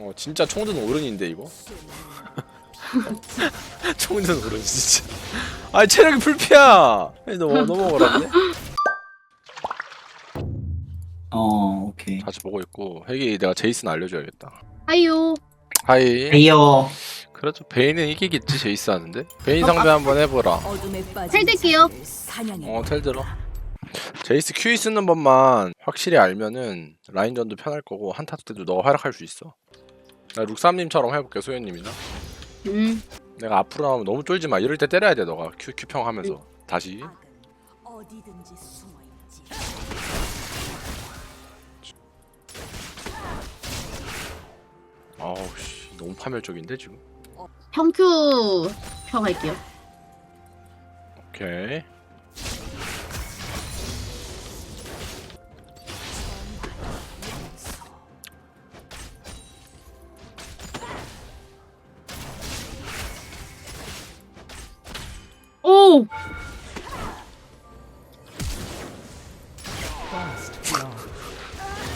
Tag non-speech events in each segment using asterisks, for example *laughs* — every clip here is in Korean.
어 진짜 총든 어른인데 이거? *laughs* 총든 어른 진짜. 아니 체력이 풀피야! 너무 너무 어렵네 어 오케이. 다시 보고 있고 핵이 내가 제이슨 알려줘야겠다. 아유. 하이. 에이요. 그렇죠. 베인은 이기겠지 제이스 하는데 베인 상대 한번 해보라. 사냥해. 어텔 들어. 제이스 Q 쓰는 법만 확실히 알면은 라인전도 편할 거고 한타 때도 너가 활약할 수 있어 나 룩삼님처럼 해볼게 소연님이나. 음. 내가 앞으로 나오면 너무 쫄지 마. 이럴 때 때려야 돼 너가. Q, Q평 하면서. 다시. 어디든지 숨어 있지. 아우 씨. 너무 파멸적인데 지금? 평큐 평할게요. 오케이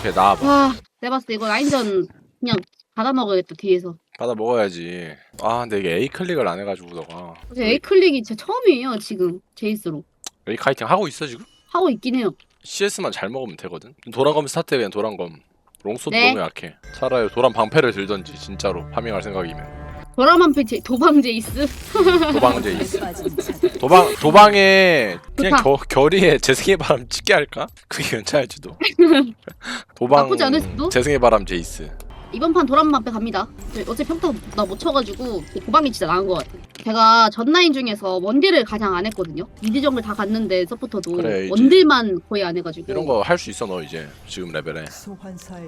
오케이 나와봐 와. 내가 봤을 때 이거 라인전 그냥 받아 먹어야겠다 뒤에서. 받아 먹어야지 아 근데 이게 A 클릭을 안 해가지고 너가 근데 A 클릭이 제 처음이에요 지금 제이스로 A 카이팅 하고 있어 지금? 하고 있긴 해요. CS만 잘 먹으면 되거든 도란검 스타트 그냥 도란검 롱소드 네. 너무 약해 차라리 도란 방패를 들던지 진짜로 파밍할 생각이면 도라만 패치 도방 제이스. 도방 제이스 도방 도방에 그냥. 겨, 결의에 재승의 바람 찍게 할까? 그게 괜찮을지도. *laughs* 도방 나쁘지 않을 수도? 재승의 바람 제이스. 이번 판 도란만 패 갑니다. 어제 평타 나 못 쳐가지고 도방이 진짜 나은 것 같아. 제가 전 라인 중에서 원딜을 가장 안 했거든요. 미드 정글 다 갔는데 서포터도 그래, 원딜만 거의 안 해가지고. 이런 거 할 수 있어 너 이제 지금 레벨에.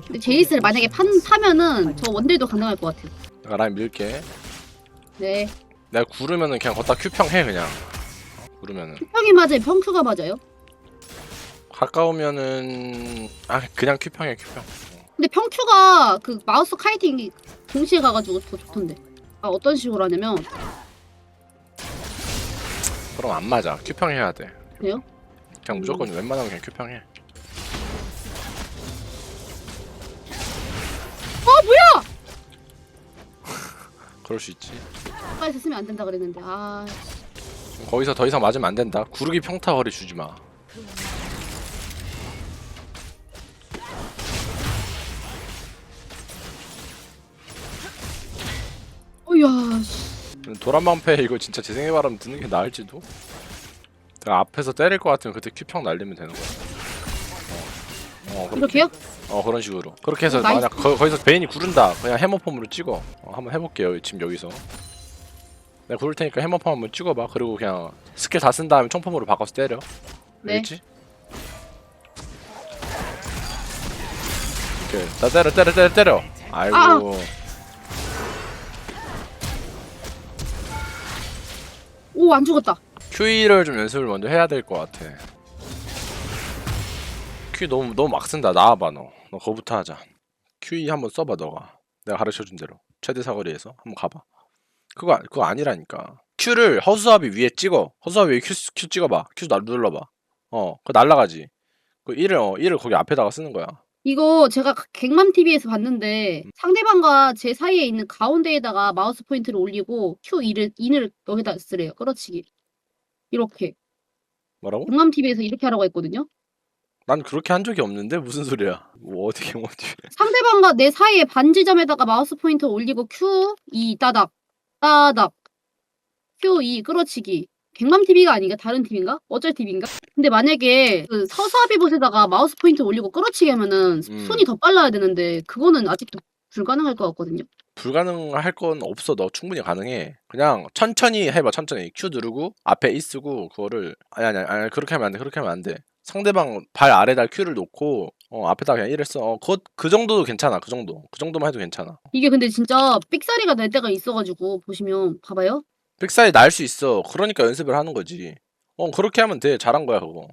근데 제이스를 만약에 판 타면은 저 원딜도 가능할 것 같아요. 내가 라인 밀게. 네. 내가 구르면은 그냥 걷다 큐평 해 그냥. 어, 구르면은 평이 맞아요. 평큐가 맞아요. 가까우면은 아 그냥 큐평해 큐평. 근데 평큐가 그 마우스 카이팅이 동시에 가가지고 더 좋던데. 아 어떤 식으로 하냐면 그럼 안 맞아. 큐평 해야 돼. 그래요? 그냥 무조건 웬만하면 그냥 큐평 해. 어 뭐야? *laughs* 그럴 수 있지. 가까이서 쓰면 안 된다 그랬는데 아 거기서 더 이상 맞으면 안 된다. 구르기 평타 거리 주지 마. 어이야 씨. 도란방패 이거 진짜 재생의 바람 드는 게 나을지도. 내가 앞에서 때릴 것 같으면 그때 큐평 날리면 되는 거야. 어, 어 그렇게. 이렇게요? 어 그런 식으로. 그렇게 해서 어, 나이스. 만약 거, 거기서 베인이 구른다. 그냥 해머폼으로 찍어. 어, 한번 해볼게요. 지금 여기서. 내가 구를 테니까 해머폼 한번 찍어봐. 그리고 그냥 스킬 다 쓴 다음에 총폼으로 바꿔서 때려. 네. 알겠지? 오케이. 자 때려 때려 때려 때려. 아이고. 아. 오 안 죽었다. QE를 좀 연습을 먼저 해야 될 것 같아. Q 너무 너무 막 쓴다. 나와봐 너. 너 그거부터 하자. QE 한번 써봐 너가. 내가 가르쳐준 대로 최대 사거리에서 한번 가봐. 그거 아- 그거 아니라니까. Q를 허수아비 위에 찍어. 허수아비 위에 Q, Q 찍어봐. Q 날 눌러봐. 어, 그거 날라가지. 그 1을 어 1을 거기 앞에다가 쓰는 거야. 이거 제가 갱맘 TV에서 봤는데 상대방과 제 사이에 있는 가운데에다가 마우스 포인트를 올리고 Q2를 인을 여기다 쓰래요. 끌어치기. 이렇게. 뭐라고? 갱맘 TV에서 이렇게 하라고 했거든요. 난 그렇게 한 적이 없는데 무슨 소리야? 뭐 어떻게 어떻게? 상대방과 내 사이에 반지점에다가 마우스 포인트 올리고 Q2 따닥 따닥 Q2 끌어치기. 갱맘 TV가 아닌가? 다른 TV인가? 어쩔 TV인가? 근데 만약에 그 서사비 봇에다가 마우스 포인트 올리고 끌어치기 하면은 음. 손이 더 빨라야 되는데 그거는 아직도 불가능할 것 같거든요. 불가능할 건 없어. 너 충분히 가능해. 그냥 천천히 해봐. 천천히 Q 누르고 앞에 E 쓰고 그거를 아니 아니 아니 그렇게 하면 안 돼. 그렇게 하면 안 돼. 상대방 발 아래다 Q를 놓고 어 앞에다 그냥 1을 써. 어, 그, 그 정도도 괜찮아. 그 정도. 그 정도만 해도 괜찮아. 이게 근데 진짜 삑사리가 날 때가 있어가지고 보시면 봐봐요. 빅사이 날 수 있어. 그러니까 연습을 하는 거지. 어 그렇게 하면 돼. 잘한 거야 그거.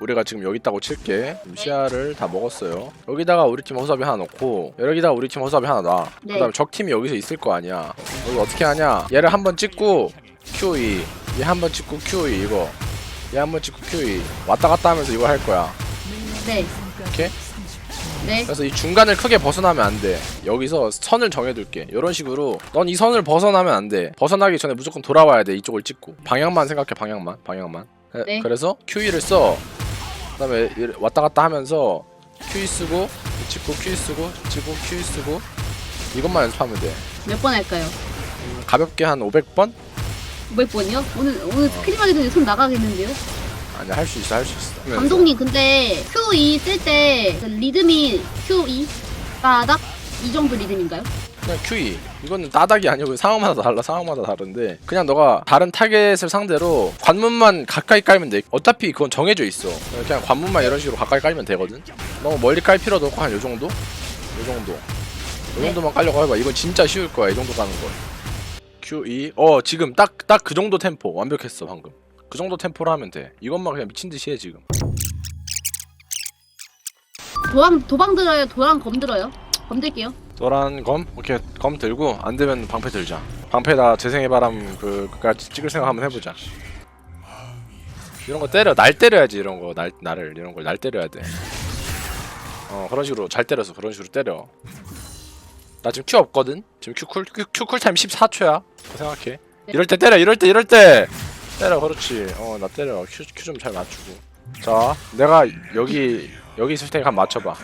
우리가 지금 여기 있다고 칠게. 루시아를 다 먹었어요. 여기다가 우리 팀 허수아비 하나 넣고 여기다가 우리 팀 허수아비 하나 놔. 네. 그 다음에 적 팀이 여기서 있을 거 아니야. 여기 어떻게 하냐? 얘를 한 번 찍고 Q2, 얘한 번 찍고 Q2 이거. 얘 한 번 찍고 Q2 왔다 갔다 하면서 이거 할 거야. 네. 오케이? 네. 그래서 이 중간을 크게 벗어나면 안 돼. 여기서 선을 정해둘게. 이런 식으로 넌 이 선을 벗어나면 안 돼. 벗어나기 전에 무조건 돌아와야 돼. 이쪽을 찍고 방향만 생각해. 방향만. 방향만. 에, 네. 그래서 QE를 써. 그다음에 이- 왔다 갔다 하면서 QE 쓰고 찍고 QE 쓰고 찍고 QE 쓰고 이것만 연습하면 돼. 몇 번 할까요? 가볍게 한 500번? 500번이요? 오늘 오늘 스크림 하기 전에 손 나가겠는데요? 아니 할 수 있어 할 수 있어. 하면서. 감독님 근데 Q2 쓸 때 리듬이 Q2 따닥? 이 정도 리듬인가요? 그냥 QE 이거는 따닥이 아니고 상황마다 달라 상황마다 다른데 그냥 너가 다른 타겟을 상대로 관문만 가까이 깔면 돼. 어차피 그건 정해져 있어. 그냥 관문만 이런 식으로 가까이 깔면 되거든. 너무 멀리 깔 필요도 없고 한 요 정도? 요 정도. 요 네. 정도만 깔려고 해봐. 이건 진짜 쉬울 거야 이 정도 가는 거. QE 어 지금 딱 딱 그 정도 템포 완벽했어 방금 그 정도 템포로 하면 돼. 이것만 그냥 미친 듯이 해 지금. 도방 도방 들어요? 도랑 검 들어요? 검 들게요. 노란 검? 오케이. 검 들고 안 되면 방패 들자. 방패다 재생의 바람 그 그까지 찍을 생각 한번 해보자. 이런 거 때려 날 때려야지 이런 거. 날 나를 이런 걸 날 때려야 돼 어 그런 식으로 잘 때려서 그런 식으로 때려. 나 지금 큐 없거든? 지금 큐쿨 큐, 큐 쿨타임 14초야. 생각해. 이럴 때 때려 이럴 때 이럴 때 때려 그렇지 어 나 때려 큐 좀 잘 맞추고 자 내가 여기 여기 있을 테니까 한번 맞춰봐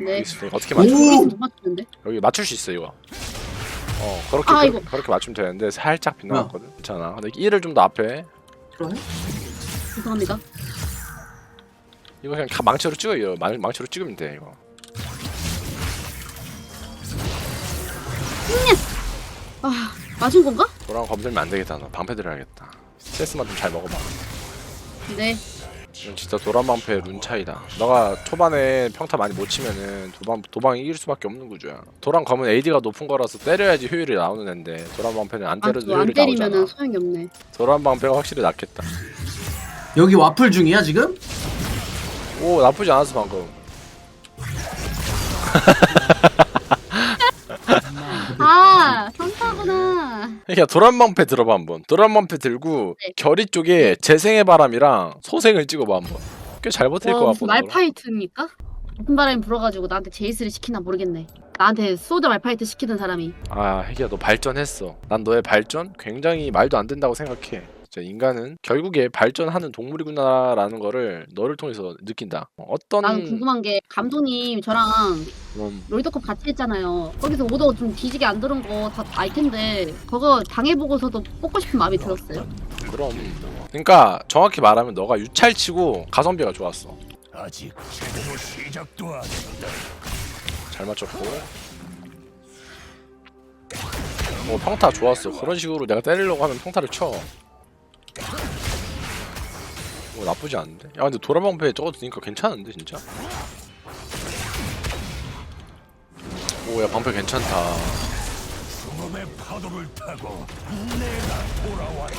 여기 네 있을 테니까 어떻게 맞춰 여기서 못 맞추는데 여기 맞출 수 있어 이거. 어 그렇게 아, 그렇게, 이거. 그렇게 맞추면 되는데 살짝 빗나갔거든. 괜찮아. 근데 1을 좀 더 앞에 그래? 죄송합니다 이거 그냥 다 망치로 찍어 이거 망, 망치로 찍으면 돼 이거. 아 맞은 건가? 너랑 검들면 안 되겠다. 너 방패 들어야겠다. CS,만 좀 잘 먹어봐. 네 이건 진짜 도란 방패 룬 차이다. 너가 초반에 평타 많이 못 치면은 도방 도방이 이길 수밖에 없는 구조야. 도란 검은 AD가 높은 거라서 때려야지 효율이 나오는 앤데 도란 방패는 안 때려도 아안 효율이 때리면은 나오잖아. 소용이 없네 도란 방패가 확실히 낫겠다. 여기 와플 중이야 지금? 오 나쁘지 않았어 방금. *laughs* 아 선타구나 그러니까 도란방패 들어봐 한번. 도란방패 들고 네. 결이 쪽에 재생의 바람이랑 소생을 찍어봐 한번. 꽤 잘 버틸 것와 무슨 같거든 말파이트입니까? 높은 바람이 불어가지고 나한테 제이스를 시키나 모르겠네. 나한테 소드 말파이트 시키던 사람이. 아 혜기야 너 발전했어. 난 너의 발전? 굉장히 말도 안 된다고 생각해 인간은 결국에 발전하는 동물이구나라는 거를 너를 통해서 느낀다. 어, 어떤 나는 궁금한 게 감독님 저랑 음, 롤드컵 같이 했잖아요. 거기서 오더 좀 뒤지게 안 들은 거 다 알 텐데 그거 당해보고서도 뽑고 싶은 마음이 들었어요? 그럼. 그러니까 정확히 말하면 너가 유찰치고 가성비가 좋았어. 아직 제대로 시작도 안 했다. 잘 맞췄고. 어 평타 좋았어. 그런 식으로 내가 때리려고 하면 평타를 쳐 어, 나쁘지 않은데? 야 근데 도라방패 저거 드니까 괜찮은데 진짜? 오 야 방패 괜찮다.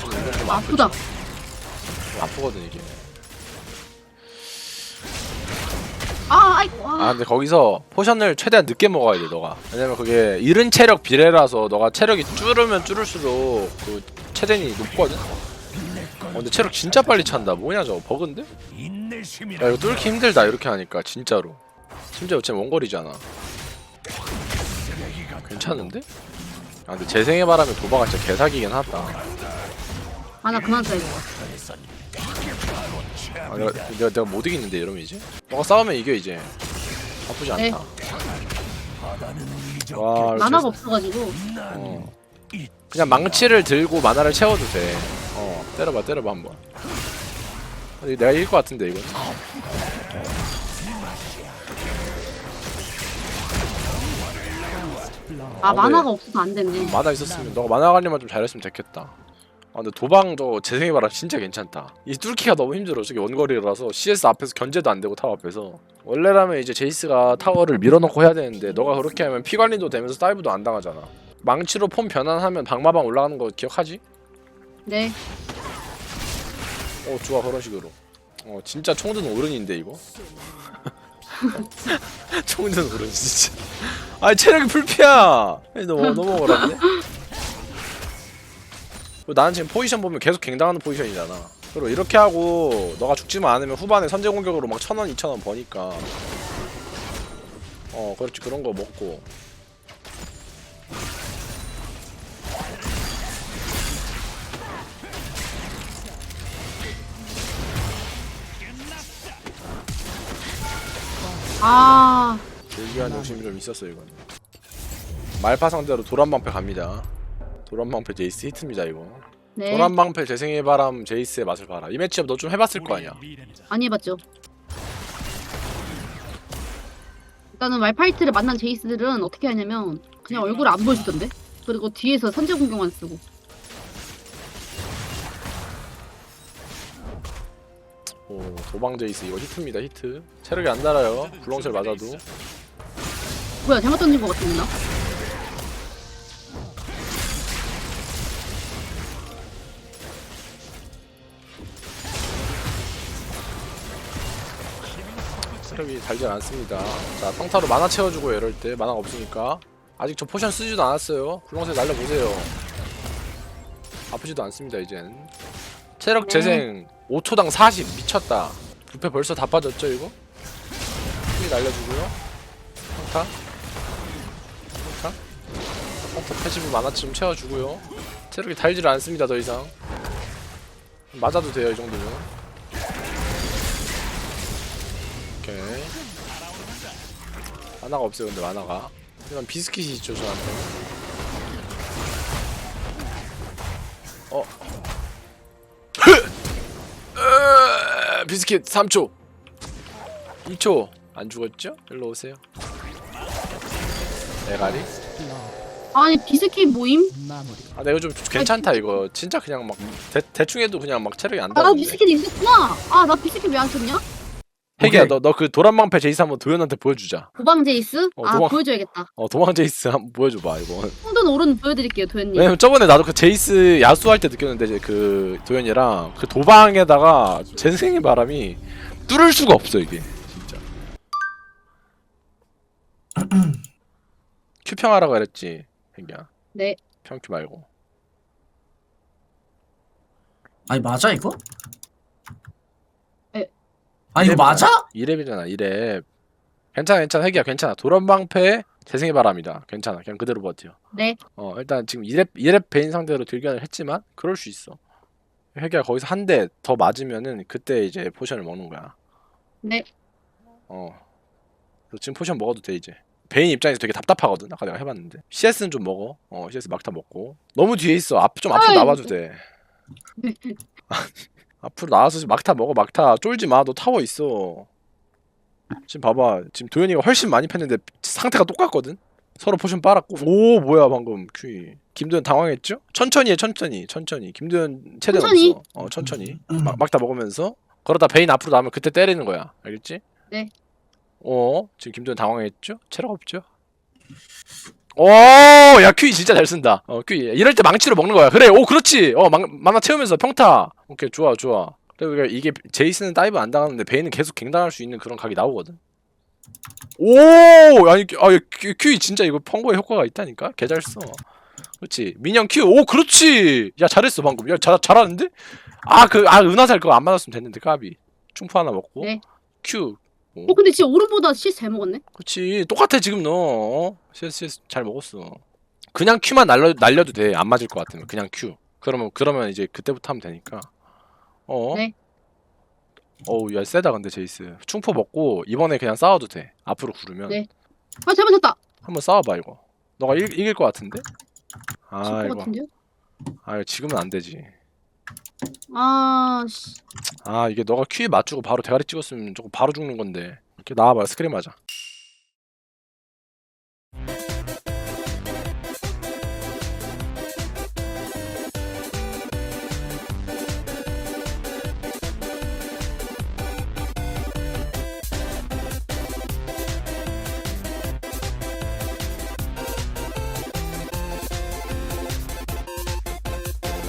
이건 좀 아프다. 좀 아프거든 이게. 아 아이고 아 아, 근데 거기서 포션을 최대한 늦게 먹어야 돼 너가. 왜냐면 그게 이른 체력 비례라서 너가 체력이 줄으면 줄을수록 그 체den이 높거든? 어, 근데 체력 진짜 빨리 찬다 뭐냐 저거 버그인데? 야 이거 뚫기 힘들다 이렇게 하니까 진짜로 심지어 어차피 원거리잖아 괜찮은데? 아 근데 재생의 바람에 도박은 진짜 개사기긴 하다 아 나 그만 써야 돼 아, 내가, 내가, 내가 못 이기는데 이러면 이제? 너가 싸우면 이겨 이제 나쁘지 네. 않다 와 이거 만화가 재- 없어가지고 어. 그냥 망치를 들고 만화를 채워도 돼. 어, 때려봐, 때려봐 한번. 내가 이길 것 같은데 이건. 아 네. 만화가 없어서 안 되네 만화 있었으면 너가 만화 관리만 좀 잘했으면 됐겠다. 아 근데 도방 저 재생의 바람 진짜 괜찮다. 이 뚫기가 너무 힘들어. 저기 원거리라서 CS 앞에서 견제도 안 되고 타워 앞에서. 원래라면 이제 제이스가 타워를 밀어넣고 해야 되는데 너가 그렇게 하면 피 관리도 되면서 다이브도 안 당하잖아. 망치로 폼 변환하면 방마방 올라가는 거 기억하지? 네. 어 좋아 그런 식으로. 어 진짜 총든 어른인데 이거? *laughs* 총든 어른 진짜. 아니 체력이 아니, 너무 너무 그리고 나는 지금 포지션 보면 계속 갱당하는 포지션이잖아. 그리고 이렇게 하고 너가 죽지만 않으면 후반에 선제 공격으로 막 천 원 이천 원 버니까. 어 그렇지 그런 거 먹고 아 대기한 욕심이 좀 있었어 이건 말파 상대로 도란방패 갑니다 도란방패 제이스 히트입니다 이거 네. 도란방패 재생의 바람 제이스의 맛을 봐라 이 매치업 너 좀 해봤을 거 아니야 안 해봤죠. 일단은 말파이트를 만난 제이스들은 어떻게 하냐면 그냥 얼굴을 안 보여주던데. 그리고 뒤에서 선제 공격만 쓰고. 오 도방 제이스 이거 히트입니다 히트. 체력이 안 달아요. 굴렁쇠 맞아도. 뭐야 잘못 던진 것 같은데 나? 체력이 달지 않습니다. 자 평타로 만화 채워주고 이럴 때 만화가 없으니까. 아직 저 포션 쓰지도 않았어요. 굴렁쇠 날려보세요. 아프지도 않습니다 이젠 체력 네. 재생 5초당 40 미쳤다. 부패 벌써 다 빠졌죠 이거? 힘이 날려주고요. 평타. 평타. 평타 패시브 만화치 좀 채워주고요. 체력이 달지를 않습니다 더 이상. 맞아도 돼요 이 정도면. 오케이. 만화가 없어요 근데 만화가. 하지만 비스킷이 있죠 저한테 비스킷 3초 2초 안 죽었죠? 일로 오세요 대가리 아니 비스킷 모임? 아 내가 좀 괜찮다 이거 진짜 그냥 막 대, 대충 해도 그냥 막 체력이 안 아 나 나는데 비스킷 있었구나. 아 나 비스킷 왜안 썼냐? 혜기야 오케이. 너 너 그 도란방패 제이스 한번 도현한테 보여주자 도방 제이스? 어, 아 도방- 보여줘야겠다. 어 도망 제이스 한번 보여줘봐 이거 홍돈 오른 보여드릴게요 도현님. 왜냐면 저번에 나도 그 제이스 야수 할 때 느꼈는데 이제 그 도현이랑 그 도방에다가 재생의 바람이 뚫을 수가 없어 이게 진짜 *clears throat* 큐평하라고 그랬지 혜기야 네. 평큐 말고 아니 맞아 이거? 에. 아 이거 맞아? 2랩이잖아 2랩. 괜찮아 괜찮아. 혜기야 괜찮아. 도란방패 재생의 바람이다. 괜찮아. 그냥 그대로 버텨. 네. 어 일단 지금 2랩 2랩 베인 상대로 딜견을 했지만 그럴 수 있어. 혜기야 거기서 한 대 더 맞으면은 그때 이제 포션을 먹는 거야. 네. 어. 그래서 지금 포션 먹어도 돼 이제. 베인 입장에서 되게 답답하거든 아까 내가 해봤는데. CS는 좀 먹어. 어 CS 막타 먹고. 너무 뒤에 있어. 앞 좀 앞으로 아이. 나와도 돼 *laughs* 앞으로 나와서 막타 먹어 막타. 쫄지 마 너 타워 있어. 지금 봐봐. 지금 도현이가 훨씬 많이 팼는데 상태가 똑같거든? 서로 포션 빨았고. 오 뭐야 방금. 큐이. 김도현 당황했죠? 천천히 해 천천히. 천천히. 김도현 최대한 천천히? 없어. 어 천천히. 막, 막다 먹으면서. 그러다 베인 앞으로 나오면 그때 때리는 거야. 알겠지? 네. 어 지금 김도현 당황했죠? 체력 없죠? 오 야 큐이 진짜 잘 쓴다. 어 큐이. 이럴 때 망치로 먹는 거야. 그래 오 그렇지. 어 만, 만화 채우면서 평타. 오케이 좋아 좋아. 그리고 이게 제이스는 다이브 안 당하는데 베인은 계속 갱당할 수 있는 그런 각이 나오거든. 오 아니 아 큐, 큐이 진짜 이거 펑고에 효과가 있다니까? 개 잘 써. 그렇지. 민영 큐. 오 그렇지. 야 잘했어 방금. 야 잘, 잘하는데? 아 그 아 은하살 그거 안 맞았으면 됐는데 까비. 충푸 하나 먹고. 네. 큐 어. 근데 진짜 오른보다 CS 잘 먹었네. 그렇지 똑같아 지금 너. 어? CS 잘 먹었어. 그냥 큐만 날려 날려도 돼. 안 맞을 것 같으면. 그냥 큐. 그러면 그러면 이제 그때부터 하면 되니까. 어? 네. 어우 야 세다 근데 제이스. 충포 먹고 이번에 그냥 싸워도 돼. 앞으로 구르면. 네. 아 잘못했다. 한번 싸워봐 이거. 너가 일, 이길 것 같은데? 아 질것 이거 같은데요? 아 이거 지금은 안 되지 아 씨. 아 이게 너가 큐에 맞추고 바로 대가리 찍었으면 조금 바로 죽는 건데. 이렇게 나와봐 스크림 하자